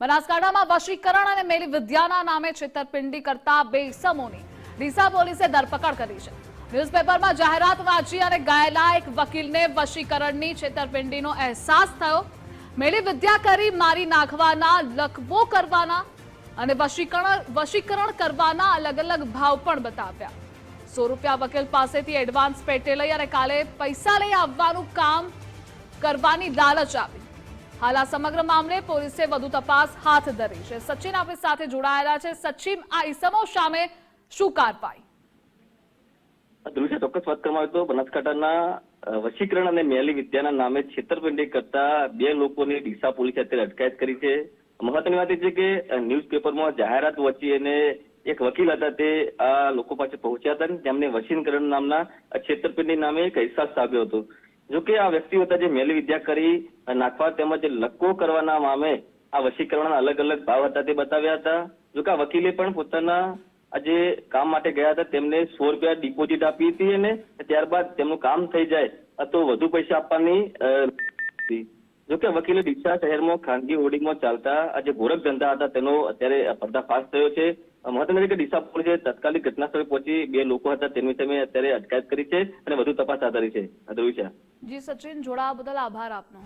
બનાસકાંઠામાં વશીકરણ અને મેલી વિદ્યાના નામે છેતરપિંડી કરતા બે ઇસમોની ડીસા પોલીસે ધરપકડ કરી છે. ન્યૂઝપેપરમાં જાહેરાત વાંચી અને ગાયેલા એક વકીલને વશીકરણની છેતરપિંડીનો અહેસાસ થયો. મેલી વિદ્યા કરી મારી નાખવાના, લખવો કરવાના અને વશીકરણ વશીકરણ કરવાના અલગ અલગ ભાવ પણ બતાવ્યા. સો રૂપિયા વકીલ પાસેથી એડવાન્સ પેટે લઈ અને કાલે પૈસા લઈ આવવાનું કામ કરવાની લાલચ આપી. હાલ આ સમગ્ર મામલે પોલીસે વધુ તપાસ હાથ ધરી છે. સચિન આપણી સાથે જોડાયેલા છે. સચિન, આ ઇસમો સામે શું દૃશ્ય ચોક્કસ વાત કરવામાં તો બનાસકાંઠાના વશીકરણ અને મેલી વિદ્યાના નામે છેતરપિંડી કરતા બે લોકોની ડીસા પોલીસે અત્યારે અટકાયત કરી છે. મહત્વની વાત એ છે કે ન્યૂઝપેપરમાં જાહેરાત વચ્ચે અને એક વકીલ હતા તે આ લોકો પાસે પહોંચ્યા હતા ને, જેમને વશીકરણ નામના છેતરપિંડી નામે એક અહેસાસ આવ્યો હતો. જો કે આ વ્યક્તિઓ જે મેલી વિદ્યા કરી નાખવા તેમજ લક્કો કરવાના મામે આ વશીકરણના અલગ અલગ ભાવ હતા તે બતાવ્યા હતા. જો કે આ વકીલે પણ પોતાના આ જે કામ માટે ગયા હતા. તેમને સો રૂપિયા ડિપોઝિટ આપી હતી અને ત્યારબાદ તેમનું કામ થઈ જાય તો વધુ પૈસા આપવાની જોકે વકીલે ડીસા શહેરમાં ખાનગી હોર્ડિંગમાં ચાલતા આજે ગોરખ ધંધા હતા તેનો અત્યારે પર્દાફાશ થયો છે. મહત્વનું છે કે ડીસા પોલીસે તાત્કાલિક ઘટના સ્થળે પહોંચી બે લોકો હતા તેમની સામે અત્યારે અટકાયત કરી છે અને વધુ તપાસ હાથ ધરી છે. દ્રશ્ય જી સચિન જોડાવા બદલ આભાર આપનો.